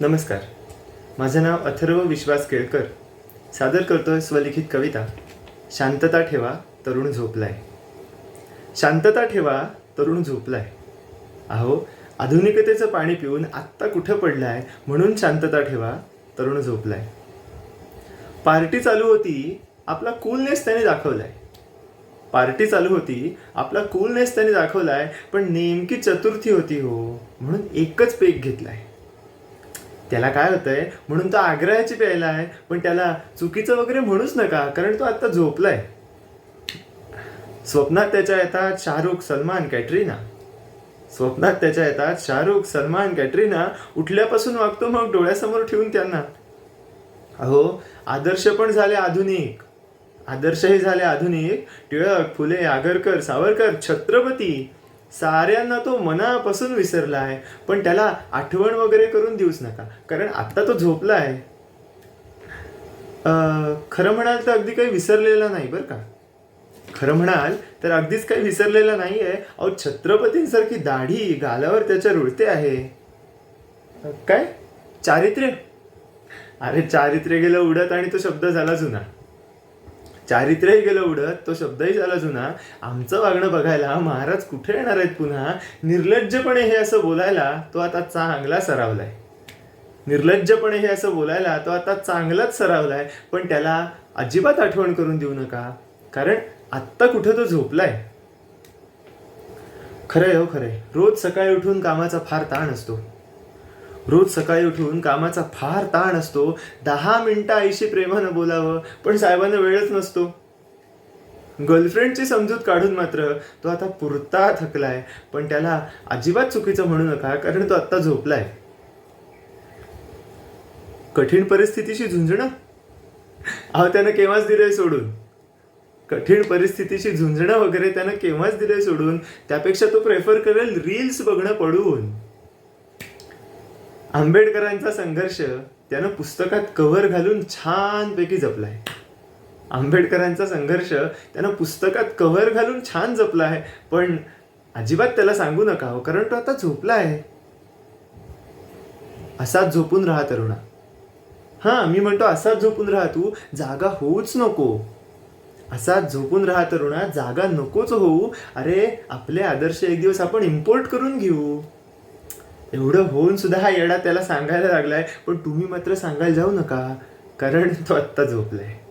नमस्कार. माझं नाव अथर्व विश्वास केळकर. सादर करतोय स्वलिखित कविता. शांतता ठेवा तरुण झोपलाय. शांतता ठेवा तरुण झोपलाय. अहो आधुनिकतेचं पाणी पिऊन आत्ता कुठं पडलाय म्हणून शांतता ठेवा तरुण झोपलाय. पार्टी चालू होती आपला कूलनेस त्याने दाखवलाय. पार्टी चालू होती आपला कूलनेस त्याने दाखवलाय पण नेमकी चतुर्थी होती हो म्हणून एकच पेक घेतलाय. त्याला काय होतंय म्हणून तो आग्रहाची प्यायला आहे पण त्याला चुकीचं वगैरे म्हणूच नका कारण तो आता झोपलाय. स्वप्नात त्याच्या येतात शाहरुख सलमान कॅटरीना. स्वप्नात त्याच्या येतात शाहरुख सलमान कॅटरीना उठल्यापासून वागतो मग डोळ्यासमोर ठेवून त्यांना. अहो आदर्श पण झाले आधुनिक. आदर्शही झाले आधुनिक. टिळक फुले आगरकर सावरकर छत्रपती. साऱ्यांना तो मनापासून विसरला आहे. पण त्याला आठवण वगैरे करून देऊच नका. कारण आत्ता तो झोपला आहे खरं म्हणाल तर अगदी काही विसरलेला नाही बरं का. खरं म्हणाल तर अगदीच काही विसरलेला नाही आहे अहो छत्रपतींसारखी दाढी गालावर त्याच्या रुळते आहे. काय? चारित्र्य? अरे चारित्र्य गेलं उडत आणि तो शब्द झाला जुना. चारित्र्यही गेलं उडत तो शब्दही झाला जुना. आमचं वागणं बघायला महाराज कुठे येणार आहेत पुन्हा? निर्लज्जपणे हे असं बोलायला तो आता चांगला सरावलाय. निर्लज्जपणे हे असं बोलायला तो आता चांगलाच सरावलाय. पण त्याला अजिबात आठवण करून देऊ नका. कारण आत्ता कुठं तो झोपलाय? खरंय हो खरंय. रोज सकाळी उठून कामाचा फार ताण असतो. रोज सकाळी उठून कामाचा फार ताण असतो. दहा मिनटं आईशी प्रेमानं बोलावं पण साहेबांना वेळच नसतो. गर्लफ्रेंडची समजूत काढून मात्र तो आता पुरता थकलाय. पण त्याला अजिबात चुकीचं म्हणू नका कारण तो आत्ता झोपलाय. कठीण परिस्थितीशी झुंजणं अहो त्यानं केव्हाच दिलंय सोडून? कठीण परिस्थितीशी झुंजणं वगैरे त्यानं केव्हाच दिलंय सोडून? त्यापेक्षा तो प्रेफर करेल रील्स बघणं पडून. आंबेडकरांचा संघर्ष त्यानं पुस्तकात कव्हर घालून छानपैकी जपलाय. आंबेडकरांचा संघर्ष त्यानं पुस्तकात कव्हर घालून छान जपला आहे पण अजिबात त्याला सांगू नका हो कारण तो आता झोपला आहे असाच झोपून राहा तरुणा. हां मी म्हणतो असाच झोपून राहा तू जागा होऊच नको. असाच झोपून राहा तरुणा जागा नकोच होऊ. अरे आपले आदर्श एक दिवस आपण इम्पोर्ट करून घेऊ. एवढं होऊन सुद्धा हा येडा त्याला सांगायला लागलाय पण तुम्ही मात्र सांगायला जाऊ नका कारण तो आत्ता झोपलाय.